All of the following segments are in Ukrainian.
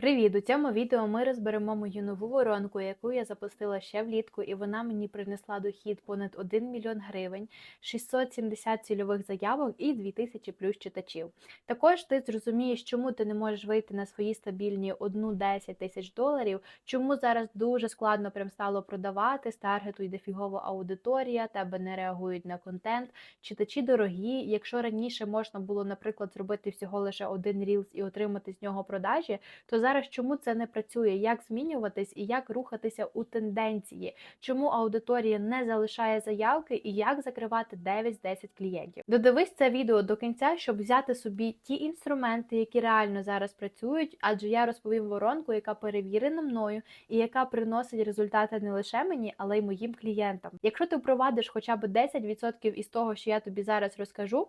Привіт! У цьому відео ми розберемо мою нову воронку, яку я запустила ще влітку, і вона мені принесла дохід понад 1 мільйон гривень, 670 цільових заявок і 2000 плюс читачів. Також ти зрозумієш, чому ти не можеш вийти на свої стабільні 1-10 тисяч доларів, чому зараз дуже складно прям стало продавати, з таргету йде фігова аудиторія, тебе не реагують на контент, читачі дорогі. Якщо раніше можна було, наприклад, зробити всього лише один рілс і отримати з нього продажі, то зараз чому це не працює? Як змінюватись і як рухатися у тенденції? Чому аудиторія не залишає заявки і як закривати 9 з 10 клієнтів? Додивись це відео до кінця, щоб взяти собі ті інструменти, які реально зараз працюють, адже я розповім воронку, яка перевірена мною і яка приносить результати не лише мені, але й моїм клієнтам. Якщо ти впровадиш хоча б 10% із того, що я тобі зараз розкажу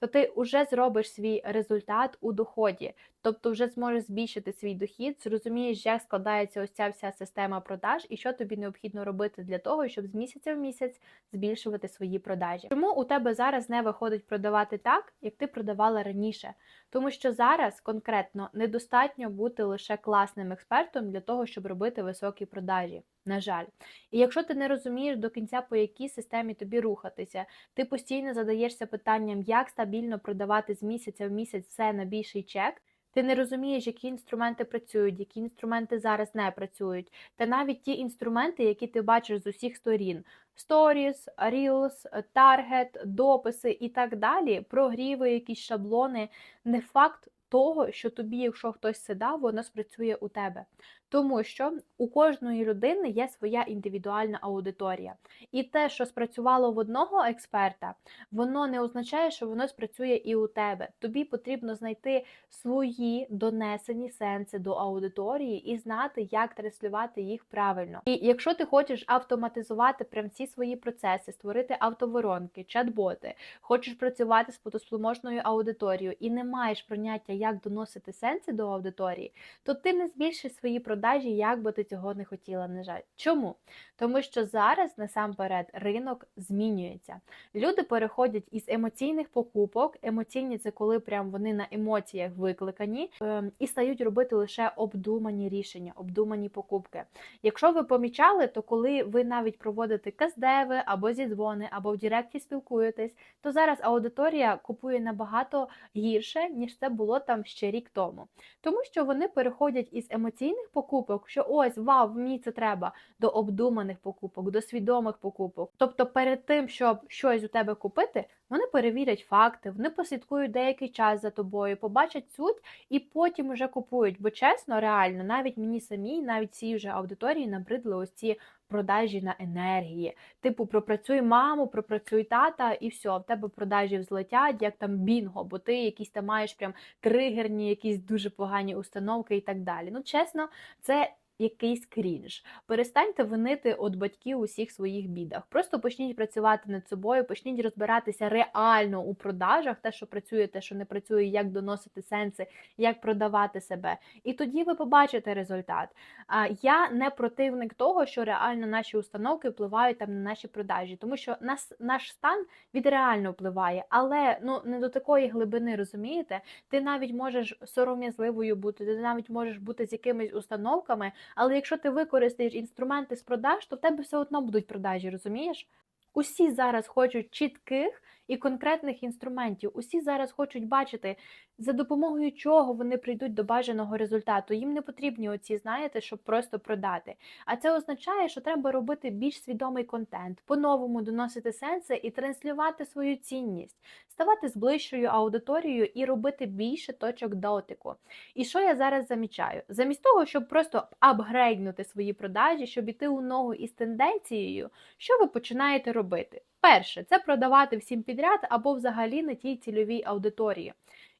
то ти вже зробиш свій результат у доході, тобто вже зможеш збільшити свій дохід, зрозумієш, як складається ось ця вся система продаж і що тобі необхідно робити для того, щоб з місяця в місяць збільшувати свої продажі. Чому у тебе зараз не виходить продавати так, як ти продавала раніше? Тому що зараз конкретно недостатньо бути лише класним експертом для того, щоб робити високі продажі. На жаль, і якщо ти не розумієш до кінця, по якій системі тобі рухатися, ти постійно задаєшся питанням, як стабільно продавати з місяця в місяць все на більший чек. Ти не розумієш, які інструменти працюють, які інструменти зараз не працюють. Та навіть ті інструменти, які ти бачиш з усіх сторін: Stories, Reels, Target, дописи і так далі, прогріви, якісь шаблони, не факт того, що тобі, якщо хтось це дав, воно спрацює у тебе. Тому що у кожної людини є своя індивідуальна аудиторія. І те, що спрацювало в одного експерта, воно не означає, що воно спрацює і у тебе. Тобі потрібно знайти свої донесені сенси до аудиторії і знати, як транслювати їх правильно. І якщо ти хочеш автоматизувати прям ці свої процеси, створити автоворонки, чат-боти, хочеш працювати з потоспломожною аудиторією і не маєш поняття, як доносити сенси до аудиторії, то ти не збільшиш свої продажі, як би ти цього не хотіла, на жаль. Чому? Тому що зараз насамперед ринок змінюється. Люди переходять із емоційних покупок. Емоційні це коли прям вони на емоціях викликані, ем, і стають робити лише обдумані рішення, обдумані покупки. Якщо ви помічали, то коли ви навіть проводите каздеви або зідзвони, або в Директі спілкуєтесь, то зараз аудиторія купує набагато гірше, ніж це було там ще рік тому. Тому що вони переходять із емоційних покупок, що ось вау, мені це треба, до обдуманих покупок, до свідомих покупок. Тобто, перед тим, щоб щось у тебе купити, вони перевірять факти, вони послідкують деякий час за тобою, побачать суть і потім вже купують. Бо чесно, реально, навіть мені самій, навіть цій вже аудиторії набридли ось ці продажі на енергії. Типу, пропрацюй маму, пропрацюй тата, і все, в тебе продажі взлетять, як там бінго, бо ти якісь там маєш прям тригерні, якісь дуже погані установки і так далі. Ну, чесно, це якийсь крінж. Перестаньте винити від батьків усіх своїх бідах. Просто почніть працювати над собою, почніть розбиратися реально у продажах, те, що працює, те, що не працює, як доносити сенси, як продавати себе. І тоді ви побачите результат. А я не противник того, що реально наші установки впливають там на наші продажі, тому що нас наш стан від реально впливає, але ну не до такої глибини розумієте. Ти навіть можеш сором'язливою бути, ти навіть можеш бути з якимись установками. Але якщо ти використаєш інструменти з продаж, то в тебе все одно будуть продажі, розумієш? Усі зараз хочуть чітких і конкретних інструментів. Усі зараз хочуть бачити, за допомогою чого вони прийдуть до бажаного результату. Їм не потрібні оці, знаєте, щоб просто продати. А це означає, що треба робити більш свідомий контент, по-новому доносити сенси і транслювати свою цінність, ставати з ближчою аудиторією і робити більше точок дотику. І що я зараз замічаю? Замість того, щоб просто апгрейднути свої продажі, щоб іти у ногу із тенденцією, що ви починаєте робити? Перше, це продавати всім підряд або взагалі на тій цільовій аудиторії.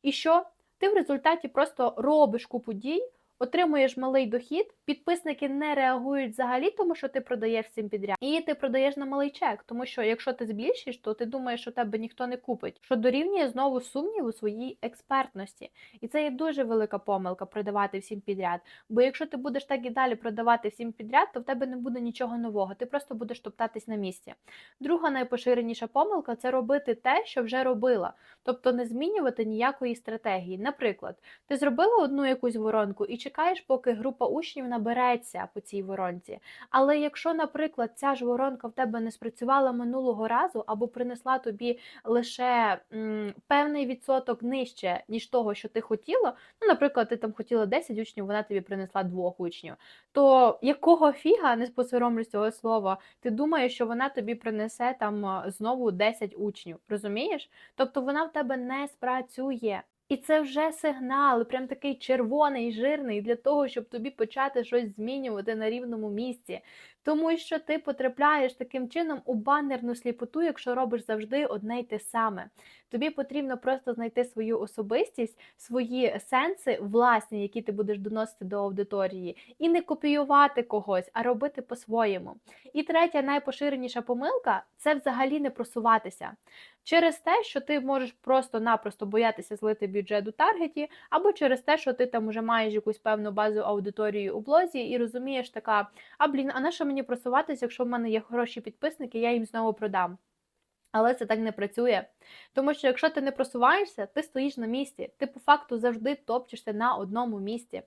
І що? Ти в результаті просто робиш купу дій, отримуєш малий дохід, підписники не реагують взагалі, тому що ти продаєш всім підряд, і ти продаєш на малий чек, тому що якщо ти збільшиш, то ти думаєш, що тебе ніхто не купить, що дорівнює знову сумнів у своїй експертності. І це є дуже велика помилка продавати всім підряд. Бо якщо ти будеш так і далі продавати всім підряд, то в тебе не буде нічого нового, ти просто будеш топтатись на місці. Друга найпоширеніша помилка це робити те, що вже робила, тобто не змінювати ніякої стратегії. Наприклад, ти зробила одну якусь воронку і чекаєш, поки група учнів набереться по цій воронці. Але якщо, наприклад, ця ж воронка в тебе не спрацювала минулого разу або принесла тобі лише м, певний відсоток нижче, ніж того, що ти хотіла, ну, наприклад, ти там хотіла 10 учнів, вона тобі принесла двох учнів, то якого фіга, не посоромлюсь цього слова, ти думаєш, що вона тобі принесе там знову 10 учнів, розумієш? Тобто вона в тебе не спрацює. І це вже сигнал, прям такий червоний, жирний для того, щоб тобі почати щось змінювати на рівному місці. Тому що ти потрапляєш таким чином у банерну сліпоту, якщо робиш завжди одне й те саме. Тобі потрібно просто знайти свою особистість, свої сенси, власні, які ти будеш доносити до аудиторії, і не копіювати когось, а робити по-своєму. І третя найпоширеніша помилка це взагалі не просуватися. Через те, що ти можеш просто-напросто боятися злити бюджет у таргеті, або через те, що ти там вже маєш якусь певну базу аудиторії у блозі і розумієш така, а блін, а на що мені просуватися, якщо в мене є хороші підписники, я їм знову продам. Але це так не працює. Тому що якщо ти не просуваєшся, ти стоїш на місці, ти по факту завжди топчешся на одному місці.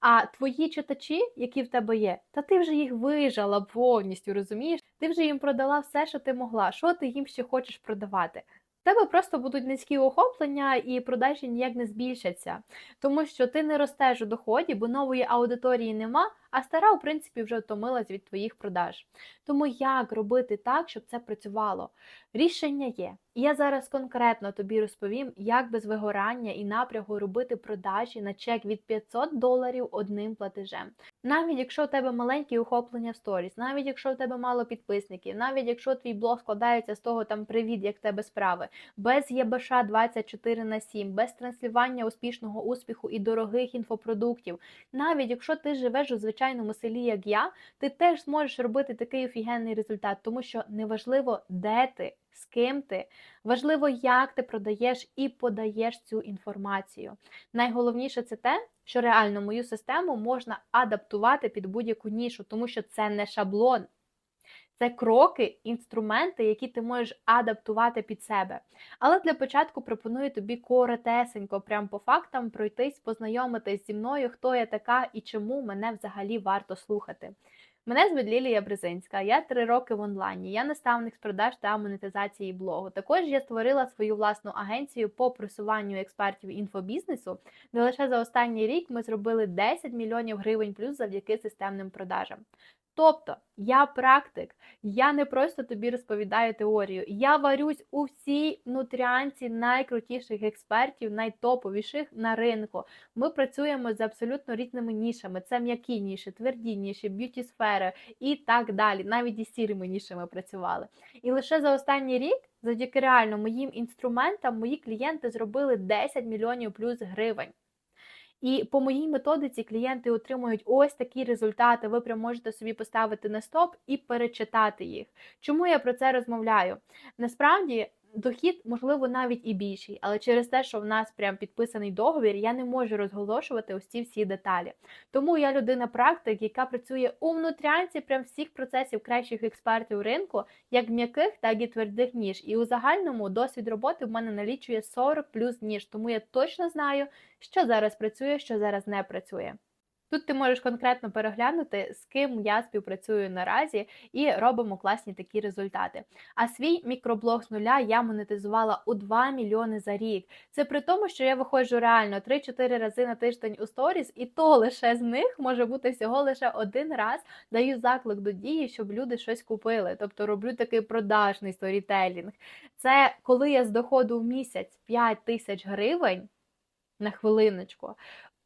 А твої читачі, які в тебе є, та ти вже їх вижала повністю, розумієш? Ти вже їм продала все, що ти могла. Що ти їм ще хочеш продавати? В тебе просто будуть низькі охоплення і продажі ніяк не збільшаться, тому що ти не ростеш у доході, бо нової аудиторії нема, а стара, в принципі, вже втомилась від твоїх продаж. Тому як робити так, щоб це працювало? Рішення є. Я зараз конкретно тобі розповім, як без вигорання і напрягу робити продажі на чек від 500 доларів одним платежем. Навіть якщо у тебе маленькі охоплення в сторіс, навіть якщо у тебе мало підписників, навіть якщо твій блог складається з того там привіт, як в тебе справи, без ЄБШ 24 на 7, без транслювання успішного успіху і дорогих інфопродуктів, навіть якщо ти живеш у звичайному селі, як я, ти теж зможеш робити такий офігенний результат, тому що неважливо, де ти, з ким ти, важливо, як ти продаєш і подаєш цю інформацію. Найголовніше це те, що реально мою систему можна адаптувати під будь-яку нішу, тому що це не шаблон. Це кроки, інструменти, які ти можеш адаптувати під себе. Але для початку пропоную тобі коротесенько, прям по фактам пройтись, познайомитись зі мною, хто я така і чому мене взагалі варто слухати. Мене звуть Лілія Брезинська, я три роки в онлайні, я наставник з продаж та монетизації блогу. Також я створила свою власну агенцію по просуванню експертів інфобізнесу, де лише за останній рік ми зробили 10 мільйонів гривень плюс завдяки системним продажам. Тобто я практик, я не просто тобі розповідаю теорію, я варюсь у всій нутріанці найкрутіших експертів, найтоповіших на ринку. Ми працюємо з абсолютно різними нішами. Це м'які ніші, тверді ніші, б'юті сфери і так далі. Навіть із сірими нішами працювали. І лише за останній рік, завдяки реально моїм інструментам, мої клієнти зробили 10 мільйонів плюс гривень. І по моїй методиці клієнти отримують ось такі результати. Ви прям можете собі поставити на стоп і перечитати їх. Чому я про це розмовляю? Насправді. Дохід, можливо, навіть і більший, але через те, що в нас прям підписаний договір, я не можу розголошувати ось ці всі деталі. Тому я людина-практик, яка працює у внутрянці прям всіх процесів кращих експертів ринку, як м'яких, так і твердих ніж. І у загальному досвід роботи в мене налічує 40 плюс ніж, тому я точно знаю, що зараз працює, що зараз не працює. Тут ти можеш конкретно переглянути, з ким я співпрацюю наразі, і робимо класні такі результати. А свій мікроблог з нуля я монетизувала у 2 мільйони за рік. Це при тому, що я виходжу реально 3-4 рази на тиждень у сторіс, і то лише з них може бути всього лише один раз даю заклик до дії, щоб люди щось купили. Тобто роблю такий продажний сторітелінг. Це коли я з доходу в місяць 5 тисяч гривень на хвилиночку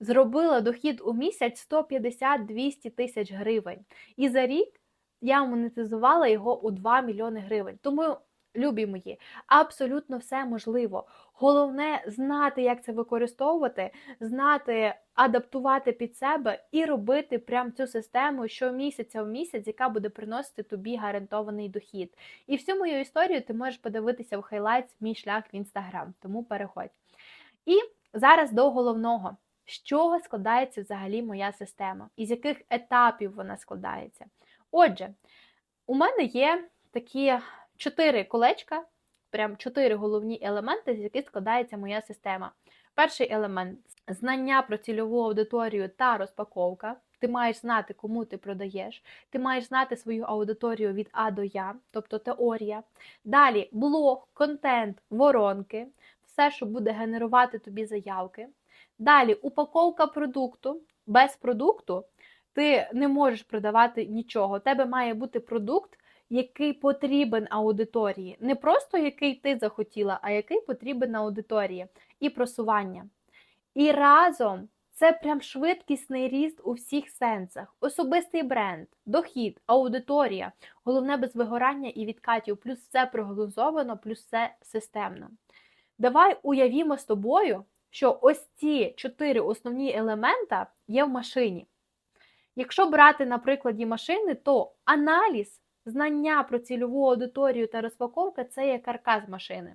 зробила дохід у місяць 150-200 тисяч гривень. І за рік я монетизувала його у 2 мільйони гривень. Тому, любі мої, абсолютно все можливо. Головне знати, як це використовувати, знати, адаптувати під себе і робити прям цю систему щомісяця в місяць, яка буде приносити тобі гарантований дохід. І всю мою історію ти можеш подивитися в хайлайтс мій шлях в інстаграм. Тому переходь. І зараз до головного. З чого складається взагалі моя система? Із яких етапів вона складається? Отже, у мене є такі чотири колечка, прям чотири головні елементи, з яких складається моя система. Перший елемент знання про цільову аудиторію та розпаковка. Ти маєш знати, кому ти продаєш, ти маєш знати свою аудиторію від А до Я, тобто теорія. Далі блог, контент, воронки, все, що буде генерувати тобі заявки. Далі упаковка продукту. Без продукту ти не можеш продавати нічого. У тебе має бути продукт, який потрібен аудиторії. Не просто який ти захотіла, а який потрібен аудиторії. І просування. І разом це прям швидкісний ріст у всіх сенсах. Особистий бренд, дохід, аудиторія, головне без вигорання і відкатів, плюс все прогнозовано, плюс все системно. Давай уявімо з тобою, що ось ці чотири основні елемента є в машині. Якщо брати на прикладі машини, то аналіз, знання про цільову аудиторію та розпаковка це є каркас машини.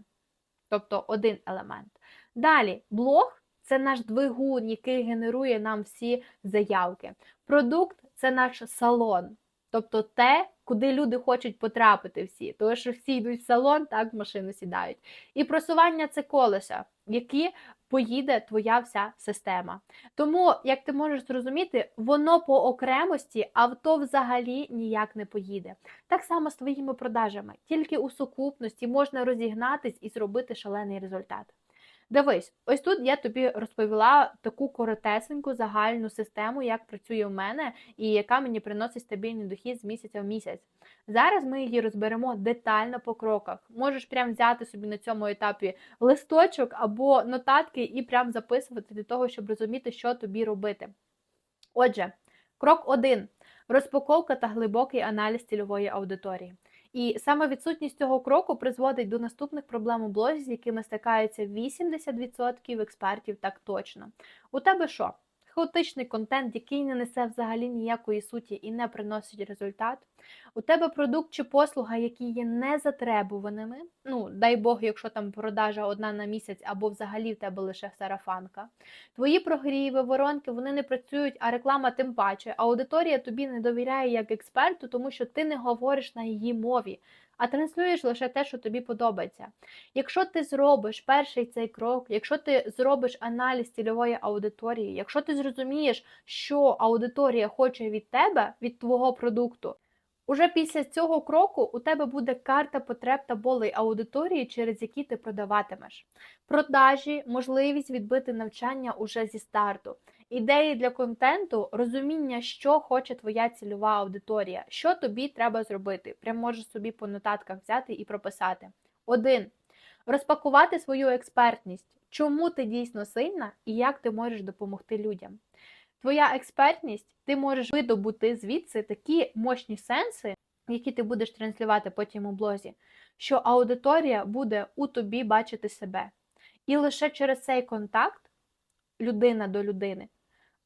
Тобто один елемент. Далі блог це наш двигун, який генерує нам всі заявки. Продукт це наш салон, тобто те, куди люди хочуть потрапити всі. Тому що всі йдуть в салон, так в машину сідають. І просування це колеса, які поїде твоя вся система. Тому, як ти можеш зрозуміти, воно по окремості авто взагалі ніяк не поїде. Так само з твоїми продажами. Тільки у сукупності можна розігнатись і зробити шалений результат. Дивись, ось тут я тобі розповіла таку коротесеньку загальну систему, як працює в мене і яка мені приносить стабільний дохід з місяця в місяць. Зараз ми її розберемо детально по кроках. Можеш прям взяти собі на цьому етапі листочок або нотатки і прям записувати для того, щоб розуміти, що тобі робити. Отже, крок 1. Розпаковка та глибокий аналіз цільової аудиторії. І саме відсутність цього кроку призводить до наступних проблем у блозі, з якими стикаються 80% експертів так точно. У тебе що? Хаотичний контент, який не несе взагалі ніякої суті і не приносить результат. У тебе продукт чи послуга, які є незатребуваними. Ну, дай Бог, якщо там продажа одна на місяць, або взагалі в тебе лише сарафанка. Твої прогріви, воронки, вони не працюють, а реклама тим паче. Аудиторія тобі не довіряє як експерту, тому що ти не говориш на її мові. А транслюєш лише те, що тобі подобається. Якщо ти зробиш перший цей крок, якщо ти зробиш аналіз цільової аудиторії, якщо ти зрозумієш, що аудиторія хоче від тебе, від твого продукту, уже після цього кроку у тебе буде карта потреб та болей аудиторії, через які ти продаватимеш. Продажі, можливість відбити навчання уже зі старту. Ідеї для контенту, розуміння, що хоче твоя цільова аудиторія, що тобі треба зробити. Прям можеш собі по нотатках взяти і прописати. Один. Розпакувати свою експертність, чому ти дійсно сильна і як ти можеш допомогти людям. Твоя експертність, ти можеш видобути звідси такі мощні сенси, які ти будеш транслювати потім у блозі, що аудиторія буде у тобі бачити себе. І лише через цей контакт, людина до людини,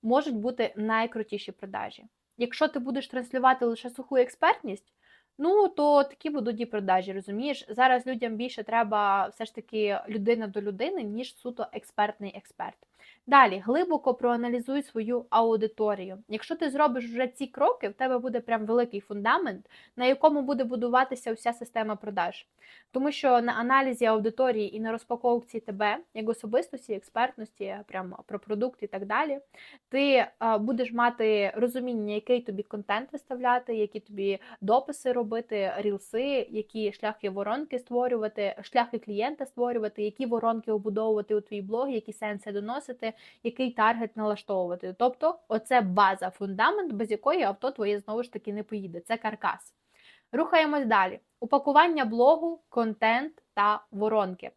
можуть бути найкрутіші продажі. Якщо ти будеш транслювати лише суху експертність, ну то такі будуть і продажі, розумієш? Зараз людям більше треба все ж таки людина до людини, ніж суто експертний експерт. Далі, глибоко проаналізуй свою аудиторію. Якщо ти зробиш вже ці кроки, в тебе буде прям великий фундамент, на якому буде будуватися вся система продаж. Тому що на аналізі аудиторії і на розпаковці тебе, як особистості, експертності, прямо про продукт і так далі, ти будеш мати розуміння, який тобі контент виставляти, які тобі дописи робити, рілси, які шляхи воронки створювати, шляхи клієнта створювати, які воронки обудовувати у твій блог, які сенси доносити, який таргет налаштовувати. Тобто, оце база, фундамент, без якої авто твоє знову ж таки не поїде. Це каркас. Рухаємось далі. Упакування блогу, контент та воронки.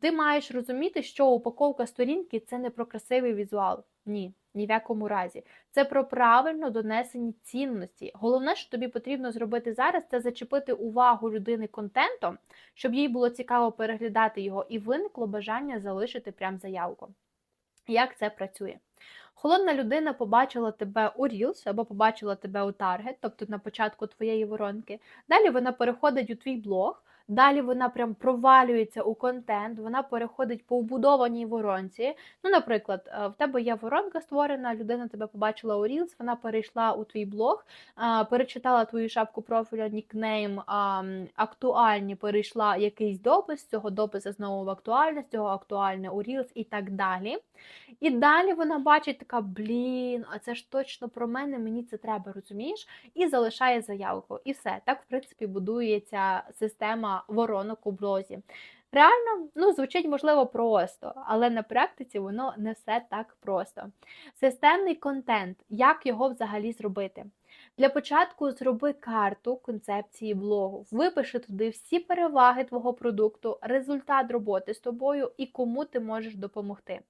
Ти маєш розуміти, що упаковка сторінки це не про красивий візуал. Ні, ні в якому разі. Це про правильно донесені цінності. Головне, що тобі потрібно зробити зараз, це зачепити увагу людини контентом, щоб їй було цікаво переглядати його, і виникло бажання залишити прям заявку. Як це працює? Холодна людина побачила тебе у Reels або побачила тебе у Target, тобто на початку твоєї воронки. Далі вона переходить у твій блог, Далі вона прям провалюється у контент, вона переходить по вбудованій воронці. Ну, наприклад, е, в тебе є воронка створена, людина тебе побачила у Reels, вона перейшла у твій блог, перечитала твою шапку профіля, нікнейм актуальні, перейшла якийсь допис, цього допису знову в актуальність, цього актуальне у Reels і так далі. І далі вона бачить така, блін, а це ж точно про мене, мені це треба, розумієш? І залишає заявку. І все. Так, в принципі, будується система воронок у блозі. Реально, ну, звучить, можливо, просто, але на практиці воно не все так просто. Системний контент, як його взагалі зробити? Для початку зроби карту концепції блогу, випиши туди всі переваги твого продукту, результат роботи з тобою і кому ти можеш допомогти.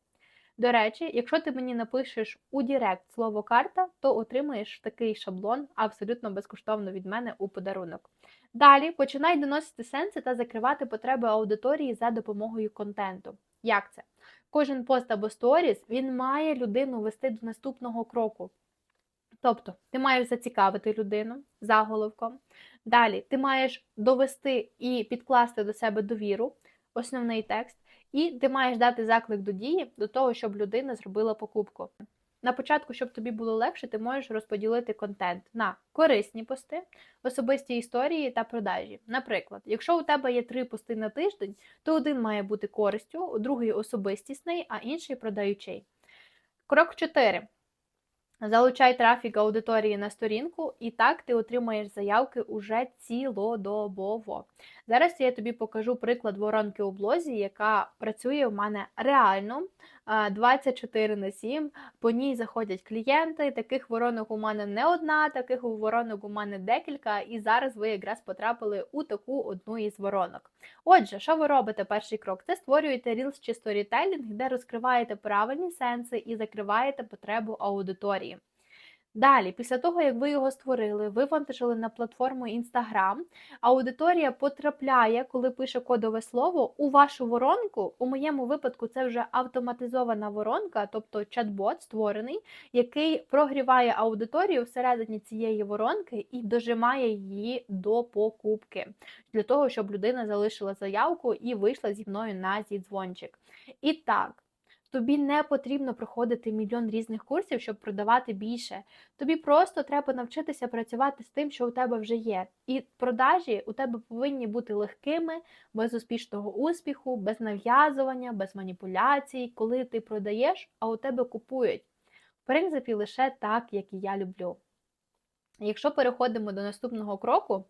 До речі, якщо ти мені напишеш у Дірект слово карта, то отримаєш такий шаблон абсолютно безкоштовно від мене у подарунок. Далі починай доносити сенси та закривати потреби аудиторії за допомогою контенту. Як це? Кожен пост або сторіс він має людину вести до наступного кроку. Тобто, ти маєш зацікавити людину заголовком. Далі ти маєш довести і підкласти до себе довіру, основний текст. І ти маєш дати заклик до дії до того, щоб людина зробила покупку. На початку, щоб тобі було легше, ти можеш розподілити контент на корисні пости, особисті історії та продажі. Наприклад, якщо у тебе є три пости на тиждень, то один має бути користю, другий особистісний, а інший продаючий. Крок 4. Залучай трафік аудиторії на сторінку, і так ти отримаєш заявки уже цілодобово. Зараз я тобі покажу приклад воронки у блозі, яка працює в мене реально 24 на 7. По ній заходять клієнти. Таких воронок у мене не одна, таких воронок у мене декілька, і зараз ви якраз потрапили у таку одну із воронок. Отже, що ви робите перший крок? Це створюєте Reels чи сторітелінг, де розкриваєте правильні сенси і закриваєте потребу аудиторії. Далі, після того, як ви його створили, вивантажили на платформу Instagram, аудиторія потрапляє, коли пише кодове слово, у вашу воронку. У моєму випадку це вже автоматизована воронка, тобто чат-бот створений, який прогріває аудиторію всередині цієї воронки і дожимає її до покупки, для того, щоб людина залишила заявку і вийшла зі мною на зідзвончик. І так. Тобі не потрібно проходити мільйон різних курсів, щоб продавати більше. Тобі просто треба навчитися працювати з тим, що у тебе вже є. І продажі у тебе повинні бути легкими, без успішного успіху, без нав'язування, без маніпуляцій, коли ти продаєш, а у тебе купують. В принципі, лише так, як і я люблю. Якщо переходимо до наступного кроку,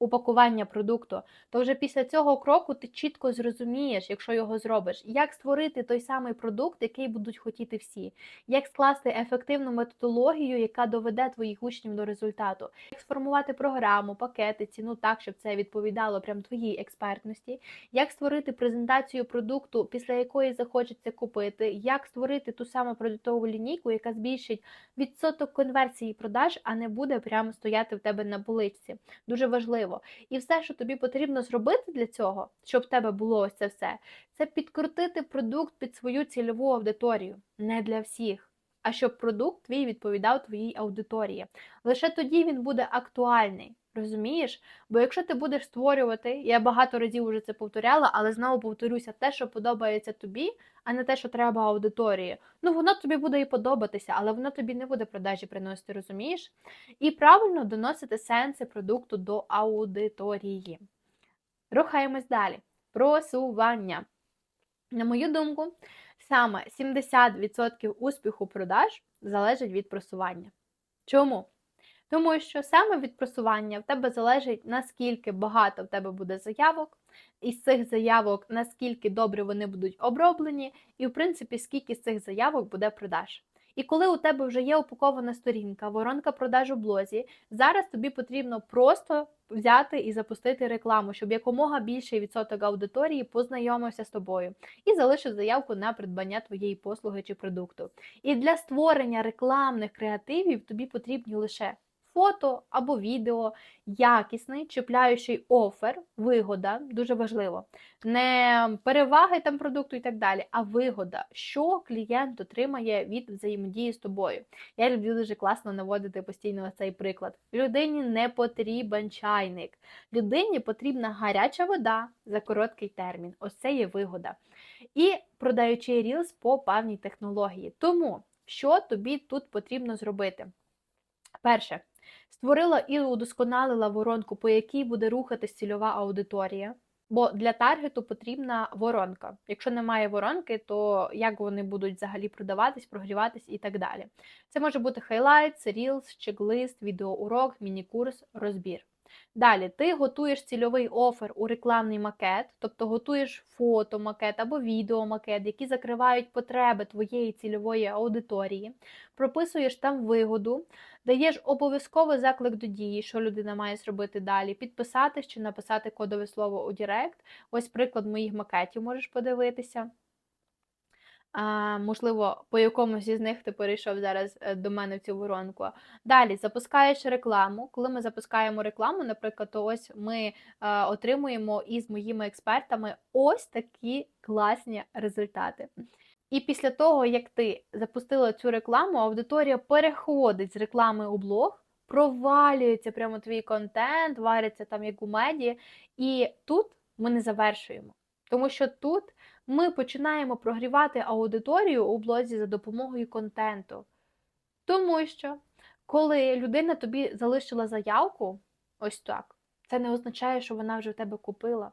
упакування продукту, то вже після цього кроку ти чітко зрозумієш, якщо його зробиш, як створити той самий продукт, який будуть хотіти всі, як скласти ефективну методологію, яка доведе твоїх учнів до результату, як сформувати програму, пакети, ціну так, щоб це відповідало прям твоїй експертності, як створити презентацію продукту, після якої захочеться купити, як створити ту саму продуктову лінійку, яка збільшить відсоток конверсії продаж, а не буде прямо стояти в тебе на поличці. Дуже важливо важливо. І все, що тобі потрібно зробити для цього, щоб в тебе було ось це все, це підкрутити продукт під свою цільову аудиторію. Не для всіх. А щоб продукт твій відповідав твоїй аудиторії. Лише тоді він буде актуальний. Розумієш? Бо якщо ти будеш створювати, я багато разів вже це повторяла, але знову повторюся, те, що подобається тобі, а не те, що треба аудиторії. Ну, воно тобі буде і подобатися, але воно тобі не буде продажі приносити, розумієш? І правильно доносити сенси продукту до аудиторії. Рухаємось далі. Просування. На мою думку, саме 70% успіху продаж залежить від просування. Чому? Тому що саме від просування в тебе залежить, наскільки багато в тебе буде заявок, із цих заявок, наскільки добре вони будуть оброблені, і, в принципі, скільки з цих заявок буде продаж. І коли у тебе вже є упакована сторінка, воронка продаж у блозі, зараз тобі потрібно просто взяти і запустити рекламу, щоб якомога більший відсоток аудиторії познайомився з тобою і залишив заявку на придбання твоєї послуги чи продукту. І для створення рекламних креативів тобі потрібні лише фото або відео, якісний, чіпляючий офер, вигода, дуже важливо. Не переваги там продукту і так далі, а вигода, що клієнт отримає від взаємодії з тобою. Я люблю дуже класно наводити постійно цей приклад. Людині не потрібен чайник, людині потрібна гаряча вода за короткий термін. Ось це є вигода. І продаючи Reels по певній технології. Тому що тобі тут потрібно зробити? Перше, створила і удосконалила воронку, по якій буде рухатись цільова аудиторія. Бо для таргету потрібна воронка. Якщо немає воронки, то як вони будуть взагалі продаватись, прогріватись і так далі. Це може бути хайлайт, Reels, чек-лист, відеоурок, міні-курс, розбір. Далі ти готуєш цільовий офер у рекламний макет, тобто готуєш фотомакет або відеомакет, які закривають потреби твоєї цільової аудиторії, прописуєш там вигоду, даєш обов'язково заклик до дії, що людина має зробити далі, підписатись чи написати кодове слово у Директ. Ось приклад моїх макетів можеш подивитися. А, можливо, по якомусь із них ти перейшов зараз е, до мене в цю воронку. Далі запускаєш рекламу. Коли ми запускаємо рекламу, наприклад, то ось ми е, отримуємо із моїми експертами ось такі класні результати. І після того, як ти запустила цю рекламу, аудиторія переходить з реклами у блог, провалюється прямо твій контент, вариться там як у меді. І тут ми не завершуємо. Тому що тут ми починаємо прогрівати аудиторію у блозі за допомогою контенту. Тому що, коли людина тобі залишила заявку, ось так, це не означає, що вона вже в тебе купила.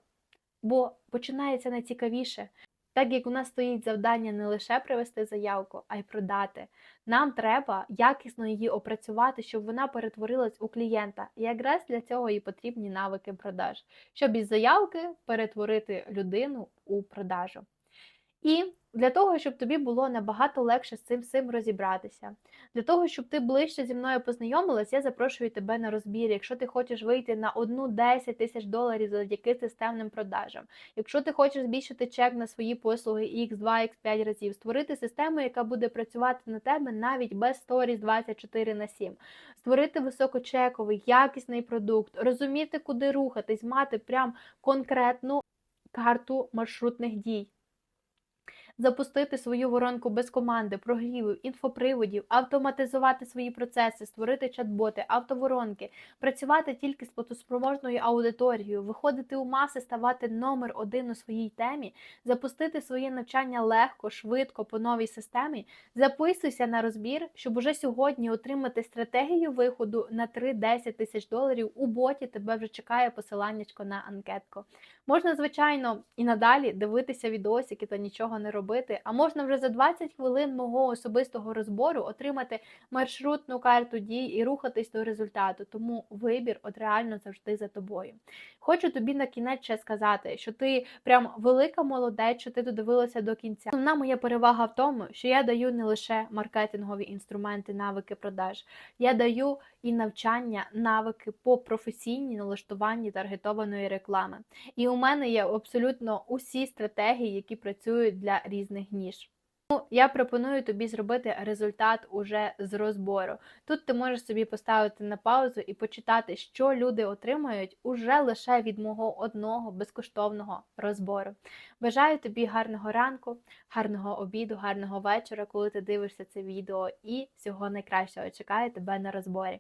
Бо починається найцікавіше. Так як у нас стоїть завдання не лише привести заявку, а й продати. Нам треба якісно її опрацювати, щоб вона перетворилась у клієнта. І якраз для цього і потрібні навики продаж, щоб із заявки перетворити людину у продажу. І для того, щоб тобі було набагато легше з цим всім розібратися, для того, щоб ти ближче зі мною познайомилась, я запрошую тебе на розбір. Якщо ти хочеш вийти на одну 10 тисяч доларів завдяки системним продажам, якщо ти хочеш збільшити чек на свої послуги X2, X5 разів, створити систему, яка буде працювати на тебе навіть без сторіс 24 на 7, створити високочековий, якісний продукт, розуміти, куди рухатись, мати прям конкретну карту маршрутних дій запустити свою воронку без команди, прогрівів, інфоприводів, автоматизувати свої процеси, створити чат-боти, автоворонки, працювати тільки з платоспроможною аудиторією, виходити у маси, ставати номер один у своїй темі, запустити своє навчання легко, швидко по новій системі, записуйся на розбір, щоб уже сьогодні отримати стратегію виходу на 3-10 тисяч доларів. У боті тебе вже чекає посиланнячко на анкетку. Можна, звичайно, і надалі дивитися відосики та нічого не робити, а можна вже за 20 хвилин мого особистого розбору отримати маршрутну карту дій і рухатись до результату. Тому вибір от реально завжди за тобою. Хочу тобі на кінець ще сказати, що ти прям велика молодець, що ти додивилася до кінця. Основна моя перевага в тому, що я даю не лише маркетингові інструменти, навики продаж, я даю і навчання, навики по професійній налаштуванні таргетованої реклами. І у мене є абсолютно усі стратегії, які працюють для різних ніж. Ну, я пропоную тобі зробити результат уже з розбору. Тут ти можеш собі поставити на паузу і почитати, що люди отримають уже лише від мого одного безкоштовного розбору. Бажаю тобі гарного ранку, гарного обіду, гарного вечора, коли ти дивишся це відео, і всього найкращого чекаю тебе на розборі.